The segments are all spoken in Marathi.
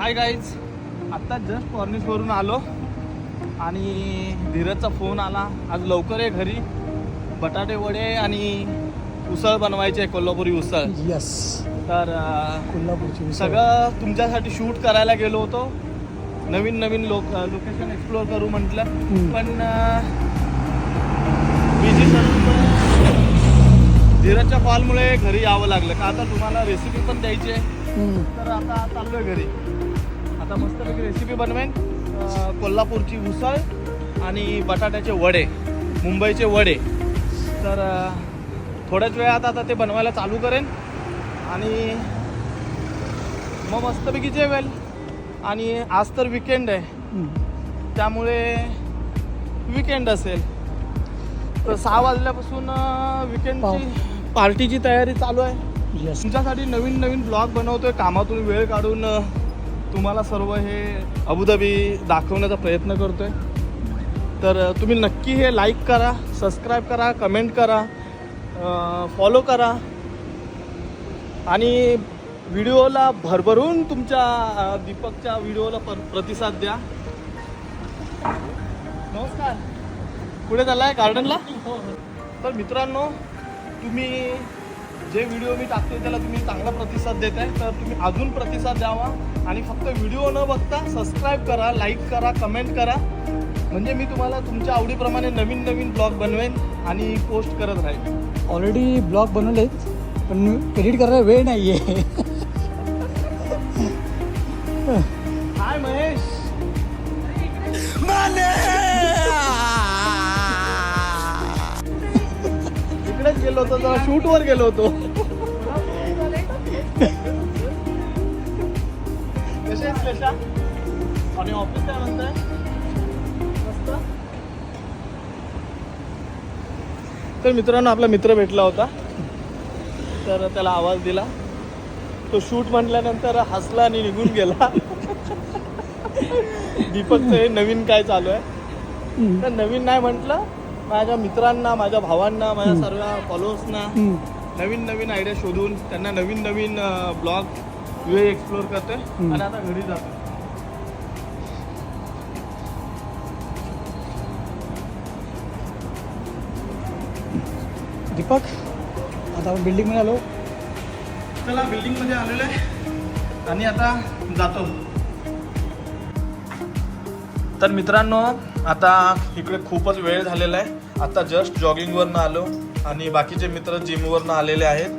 हाय गाईज आत्ता जस्ट कॉर्निसवरून आलो. आणि धीरजचा फोन आला. आज लवकर आहे घरी. बटाटे वडे आणि उसळ बनवायचे आहे कोल्हापुरी उसळ. यस तर कोल्हापूरची. सगळं तुमच्यासाठी शूट करायला गेलो होतो. नवीन नवीन लोक लोकेशन एक्सप्लोअर करू म्हटलं. पण बिझी धीरजच्या कॉलमुळे घरी यावं लागलं. का आता तुम्हाला रेसिपी पण द्यायची आहे. तर आता चाललोय घरी. आता मस्तपैकी रेसिपी बनवेन. कोल्हापूरची उसळ आणि बटाट्याचे वडे मुंबईचे वडे. तर थोड्याच वेळात आता ते बनवायला चालू करेन. आणि मग मस्तपैकी जेवेल. आणि आज तर विकेंड आहे. त्यामुळे विकेंड असेल. तर सहा वाजल्यापासून विकेंडची पार्टीची तयारी चालू आहे. यस तुमच्यासाठी नवीन नवीन ब्लॉग बनवतोय. कामातून वेळ काढून तुम्हाला सर्व हे अबुधाबी दाखवण्याचा प्रयत्न करतो आहे तर तुम्ही नक्की हे लाईक करा सबस्क्राईब करा कमेंट करा फॉलो करा. आणि व्हिडिओला भरभरून तुमच्या दीपकच्या व्हिडिओला पर प्रतिसाद द्या. नमस्कार. कुठे चाललाय? गार्डनला तर मित्रांनो तुम्ही जे व्हिडिओ मी टाकते त्याला तुम्ही चांगला प्रतिसाद देत आहे तर तुम्ही अजून प्रतिसाद द्यावा. आणि फक्त व्हिडिओ न बघता सबस्क्राईब करा लाईक करा कमेंट करा. म्हणजे मी तुम्हाला तुमच्या आवडीप्रमाणे नवीन नवीन ब्लॉग बनवेन आणि पोस्ट करत राहील ऑलरेडी ब्लॉग बनवलेत पण एडिट करायला वेळ नाही आहे हाय महेश. गेलो होतो जरा शूटवर गेलो होतो. कशा आणि ऑफिस काय म्हणताय? मस्त. तर मित्रांनो आपला मित्र भेटला होता. तर त्याला आवाज दिला. तो शूट म्हटल्यानंतर हसला आणि निघून गेला. दीपकचं हे नवीन काय चालू आहे? तर नवीन नाही म्हटलं माझ्या मित्रांना माझ्या भावांना माझ्या सर्व फॉलोअर्सना. नवीन नवीन आयडिया शोधून त्यांना नवीन नवीन ब्लॉग वे एक्सप्लोर करतोय हम्म. आणि आता घरी जातो दीपक आता आपण बिल्डिंगमध्ये आलो चला बिल्डिंगमध्ये आलेलो आहे आणि आता जातो तर मित्रांनो आता इकडे खूपच वेळ झालेला आहे. आता जस्ट जॉगिंगवरनं आलो आणि बाकीचे मित्र जिमवरनं आलेले आहेत.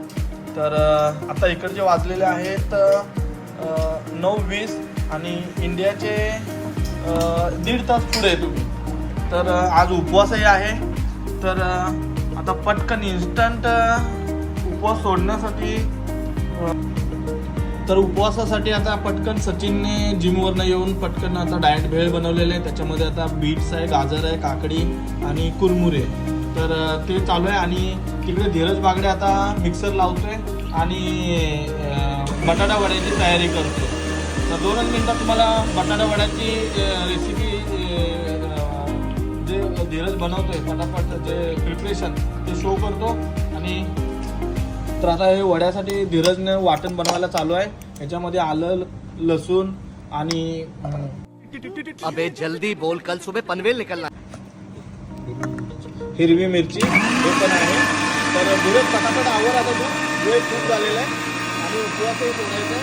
तर आता इकडचे वाजलेले आहेत नऊ वीस आणि इंडियाचे दीड तास पुढे तुम्ही. तर आज उपवासही आहे. तर आता पटकन इन्स्टंट उपवास सोडण्यासाठी तर उपवासासाठी आता पटकन सचिनने जिमवरनं येऊन पटकन आता डाएट भेळ बनवलेले आहे त्याच्यामध्ये आता बीट्स आहे गाजर आहे काकडी आणि कुरमुरे. तर ते चालू आहे आणि तिकडे धीरज बागडे आता मिक्सर लावतोय आणि बटाटा वड्याची तयारी करतोय. तर दोनच मिनटात तुम्हाला बटाटा वड्याची रेसिपी जे धीरज बनवतोय फटाफट जे प्रिपरेशन ते शो करतो आणि तर आता हे वड्यासाठी धीरजने वाटण बनवायला चालू आहे. याच्यामध्ये आलं लसूण आणि अबे जल्दी बोल. कल सुबह पनवेल निकलना. हिरवी मिरची हे पण आहे. तर धीरज फटाफट आवर आता तू. वेळ खूप झालेला आहे. आणि उपवासही सोडायचा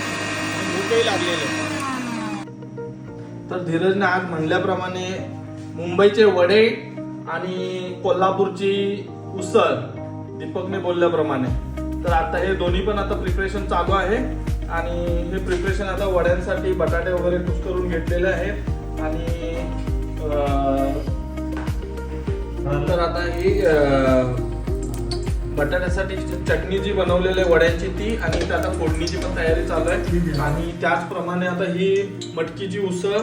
आणि भूकही लागलेली आहे. तर धीरजने आज म्हणल्याप्रमाणे मुंबईचे वडे आणि कोल्हापूरची उसळ दीपकने बोलल्याप्रमाणे. तर आता हे दोन्ही पण आता प्रिपरेशन चालू आहे. आणि हे प्रिपरेशन आता वड्यांसाठी बटाटे वगैरे कुस करून घेतलेले आहेत. आणि तर नंतर आता ही बटाट्यासाठी चटणी जी बनवलेली आहे वड्यांची ती आणि इथे आता फोडणीची पण तयारी चालू आहे. आणि त्याचप्रमाणे आता ही मटकीची उसळ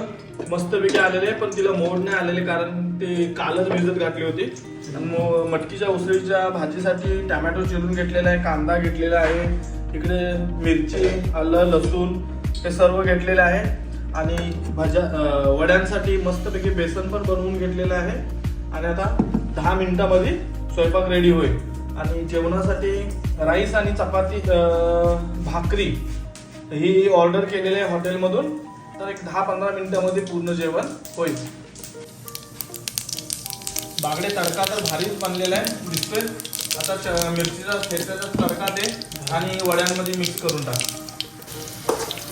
मस्तपैकी आलेली आहे पण तिला मोड नाही आलेले कारण ते कालच भिजत घातली होती. आणि मो- मटकीच्या उसळीच्या भाजीसाठी टॅमॅटो चिरून घेतलेला आहे कांदा घेतलेला आहे इकडे मिरची आलं लसूण हे सर्व घेतलेलं आहे. आणि भाज्या वड्यांसाठी मस्तपैकी बेसन पण बनवून घेतलेलं आहे. आणि आता दहा मिनिटामध्ये स्वयंपाक रेडी होईल. आणि जेवणासाठी राईस आणि चपाती भाकरी ही ऑर्डर केलेली आहे हॉटेलमधून. तर एक दहा पंधरा मिनिटामध्ये पूर्ण जेवण होईल. बागडे तडका तर भारीच बनलेला आहे दिसतोय आता च- मिरचीचा ठेचाचा तडका दे आणि वड्यांमध्ये मिक्स करून टाक.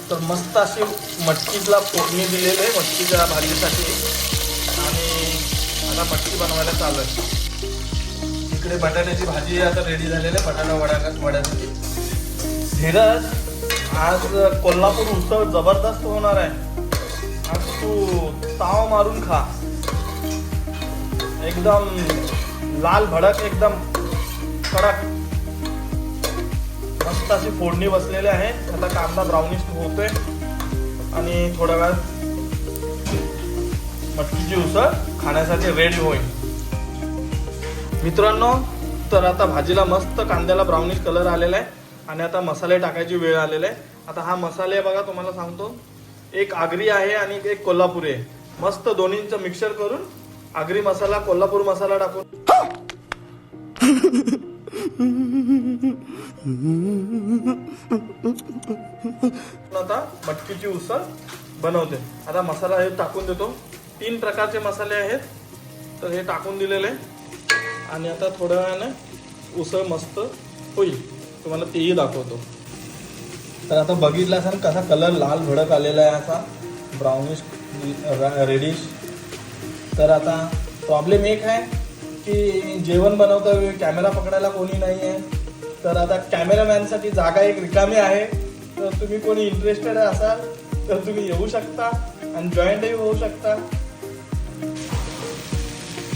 तर मस्त अशी मटकीला फोडणी दिलेली आहे मटकीच्या भाजीसाठी. आणि आता मटकी बनवायला चालू आहे. इकडे बटाट्याची भाजी आता रेडी झालेली आहे बटाटा वडा वड्यासाठी. धीरज आज कोल्हापूर उत्सव जबरदस्त होणार आहे. आज तू ताव मारून खा. एकदम लाल भडक एकदम कडक. मस्त अशी फोडणी बसलेली आहे. आता कांदा ब्राउनिश होतोय. आणि थोड्या वेळात मटकीची उसळ खाण्यासाठी रेडी होईल. मित्रांनो तर आता भाजीला मस्त कांद्याला ब्राउनिश कलर आलेला आहे आणि आता मसाले टाकायची वेळ आलेला आहे. आता हा मसाले बघा तुम्हाला सांगतो. एक आगरी आहे आणि एक कोल्हापुरी आहे. मस्त दोन्हींचं मिक्सर करून आगरी मसाला कोल्हापूर मसाला टाकून. आता मटकीची उसळ बनवते. आता मसाला हे टाकून देतो. तीन प्रकारचे मसाले आहेत. तर हे टाकून दिलेले आहे. आणि आता थोड्या वेळाने उसळ मस्त होईल. तुम्हाला तेही दाखवतो. तर आता बघितलं असाल कसा कलर लाल भडक आलेला आहे असा. ब्राउनिश रेडिश तर आता प्रॉब्लेम एक आहे की जेवण बनवता वेळी कॅमेरा पकडायला कोणी नाही आहे तर आता कॅमेरामॅनसाठी जागा एक रिकामी आहे. तर तुम्ही कोणी इंटरेस्टेड असाल तर तुम्ही येऊ शकता आणि जॉईंटही होऊ शकता.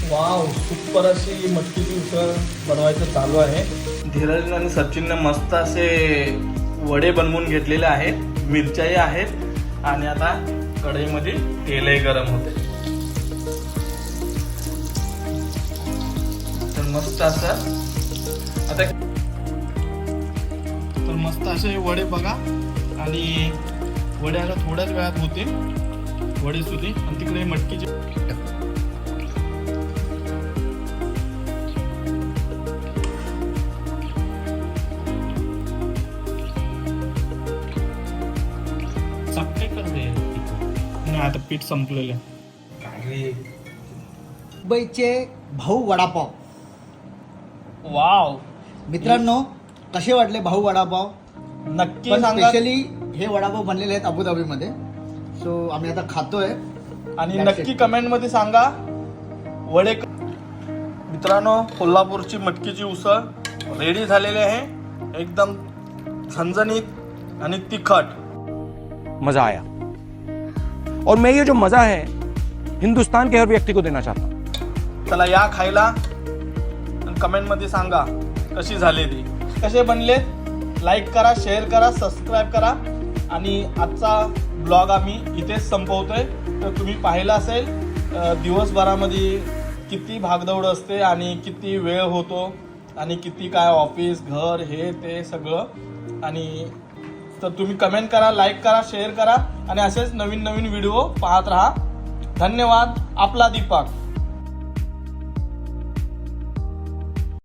वाव सुपर अशी मटकीची उसळ बनवायचं चालू आहे. धीरज आणि सचिनने मस्त असे वडे बनवून घेतलेले आहेत मिरच्याही आहेत आणि आता कढईमध्ये तेलही गरम होते. तर मस्त असं आता तर मस्त असे वडे बघा. आणि वडे आता थोड्याच वेळात होते वडे सुधी. आणि तिकडे मटकीचे नाही आता पीठ संपलेलं मुंबईचे भाऊ वडापाव. वाव. मित्रांनो कसे वाटले भाऊ वडापाव? नक्की स्पेशली हे वडापाव बनलेले आहेत अबुधाबीमध्ये. सो आम्ही आता खातोय. आणि नक्की it. कमेंटमध्ये सांगा. वडे मित्रांनो कोल्हापूरची मटकीची उसळ रेडी झालेली आहे. एकदम झणझणीत आणि तिखट. मजा आया। और मैं ये जो मजा है हिंदुस्तान के हर व्यक्ति को देना चाहता चला या खायला आणि कमेंटमध्ये सांगा कशी झाली ती? कसे बनले? लाईक करा शेअर करा सबस्क्राईब करा. आणि आजचा ब्लॉग आम्ही इथेच संपवतोय. तर तुम्ही पाहिलं असेल दिवसभरामध्ये किती भागदौड असते आणि किती वेळ होतो आणि किती काय ऑफिस घर हे ते सगळं. आणि तर तुम्ही कमेंट करा लाईक करा शेअर करा आणि असेच नवीन नवीन व्हिडिओ पाहत राहा. धन्यवाद. आपला दीपक.